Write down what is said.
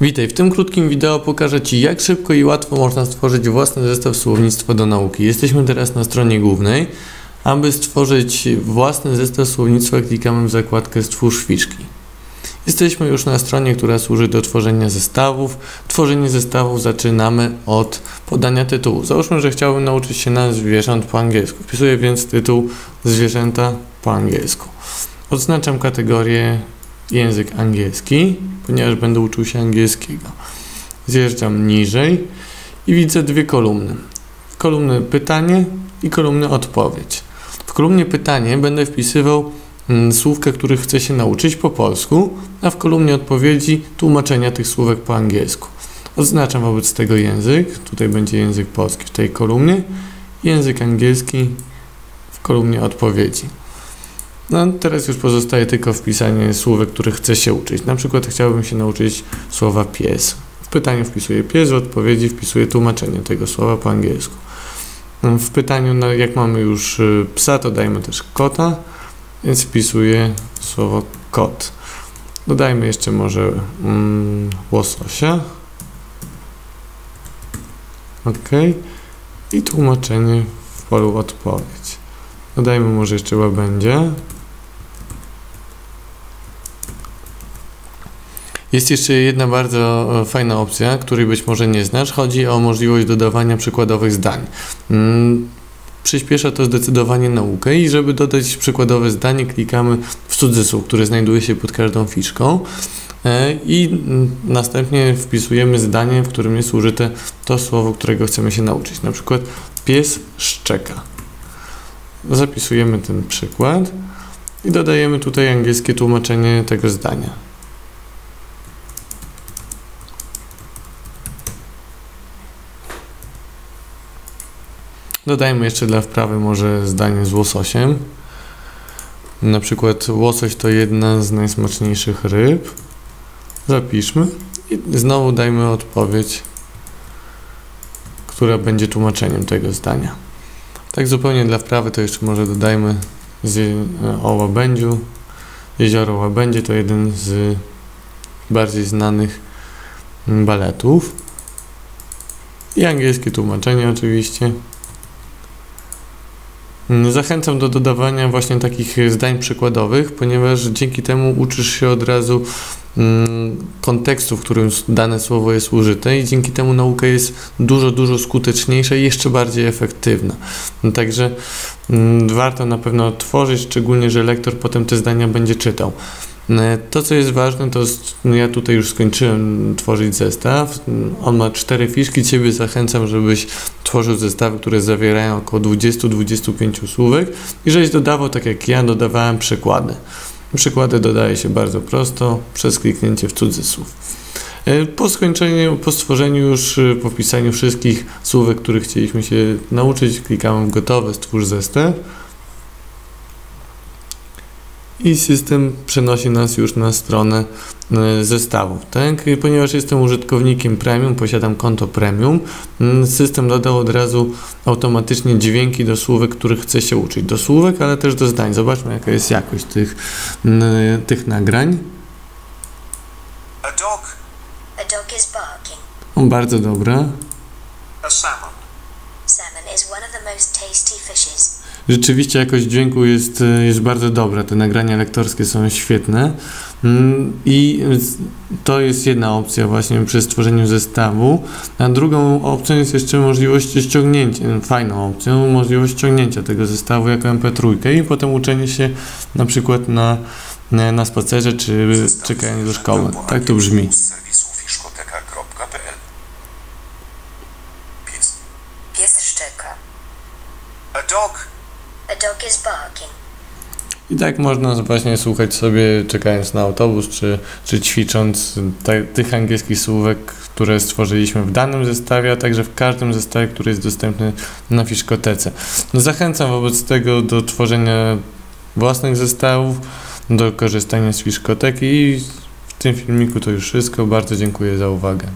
Witaj, w tym krótkim wideo pokażę Ci jak szybko i łatwo można stworzyć własny zestaw słownictwa do nauki. Jesteśmy teraz na stronie głównej. Aby stworzyć własny zestaw słownictwa klikamy w zakładkę Stwórz fiszki. Jesteśmy już na stronie, która służy do tworzenia zestawów. Tworzenie zestawów zaczynamy od podania tytułu. Załóżmy, że chciałbym nauczyć się nazw zwierząt po angielsku. Wpisuję więc tytuł zwierzęta po angielsku. Odznaczam kategorię język angielski, ponieważ będę uczył się angielskiego. Zjeżdżam niżej i widzę dwie kolumny. Kolumny pytanie i kolumny odpowiedź. W kolumnie pytanie będę wpisywał mm, słówka, których chcę się nauczyć po polsku, a w kolumnie odpowiedzi tłumaczenia tych słówek po angielsku. Odznaczam wobec tego język, tutaj będzie język polski w tej kolumnie, język angielski w kolumnie odpowiedzi. No teraz już pozostaje tylko wpisanie słówek, których chcę się uczyć. Na przykład chciałbym się nauczyć słowa pies. W pytaniu wpisuję pies, w odpowiedzi wpisuję tłumaczenie tego słowa po angielsku. W pytaniu, jak mamy już y, psa, to dajmy też kota, więc wpisuję słowo kot. Dodajmy jeszcze może mm, łososia. OK. I tłumaczenie w polu odpowiedź. Dodajmy może jeszcze łabędzie. Jest jeszcze jedna bardzo e, fajna opcja, której być może nie znasz. Chodzi o możliwość dodawania przykładowych zdań. Mm, przyspiesza to zdecydowanie naukę i żeby dodać przykładowe zdanie klikamy w cudzysłów, który znajduje się pod każdą fiszką e, i następnie wpisujemy zdanie, w którym jest użyte to słowo, którego chcemy się nauczyć. Na przykład pies szczeka. Zapisujemy ten przykład i dodajemy tutaj angielskie tłumaczenie tego zdania. Dodajmy jeszcze dla wprawy może zdanie z łososiem. Na przykład łosoś to jedna z najsmaczniejszych ryb. Zapiszmy i znowu dajmy odpowiedź, która będzie tłumaczeniem tego zdania. Tak zupełnie dla wprawy to jeszcze może dodajmy z, o łabędziu. Jezioro Łabędzie to jeden z bardziej znanych baletów. I angielskie tłumaczenie oczywiście. Mm, zachęcam do dodawania właśnie takich zdań przykładowych, ponieważ dzięki temu uczysz się od razu mm, kontekstu, w którym dane słowo jest użyte i dzięki temu nauka jest dużo, dużo skuteczniejsza i jeszcze bardziej efektywna. Także mm, warto na pewno tworzyć, szczególnie, że lektor potem te zdania będzie czytał. E, to, co jest ważne, to no ja tutaj już skończyłem tworzyć zestaw. On ma cztery fiszki. Ciebie zachęcam, żebyś tworzył zestawy, które zawierają około 20-25 słówek i żebyś dodawał, tak jak ja, dodawałem przykłady. Przykłady dodaje się bardzo prosto przez kliknięcie w cudzysłów. E, po skończeniu, po stworzeniu już, e, po wpisaniu wszystkich słówek, których chcieliśmy się nauczyć, klikamy w gotowe, stwórz zestaw i system przenosi nas już na stronę e, zestawów. Tak? Ponieważ jestem użytkownikiem premium, posiadam konto premium, system dodał od razu automatycznie dźwięki do słówek, których chcę się uczyć. Do słówek, ale też do zdań. Zobaczmy, jaka jest jakość tych, tych nagrań. Tasty fishes. Rzeczywiście jakość dźwięku jest, e, jest bardzo dobra. Te nagrania lektorskie są świetne. Mm, I to jest jedna opcja właśnie przy stworzeniu zestawu. A drugą opcją jest jeszcze możliwość ściągnięcia, fajną opcją, możliwość ściągnięcia tego zestawu jako MP3 i potem uczenie się na przykład na, na, na spacerze czy czekanie do szkoły. Tak to brzmi. Z serwisu fiszkoteka.pl Pies. Pies szczeka. A dog. A dog is barking. I tak można właśnie słuchać sobie, czekając na autobus, czy, czy ćwicząc te, tych angielskich słówek, które stworzyliśmy w danym zestawie, a także w każdym zestawie, który jest dostępny na Fiszkotece. No zachęcam wobec tego do tworzenia własnych zestawów, do korzystania z Fiszkoteki i w tym filmiku to już wszystko. Bardzo dziękuję za uwagę.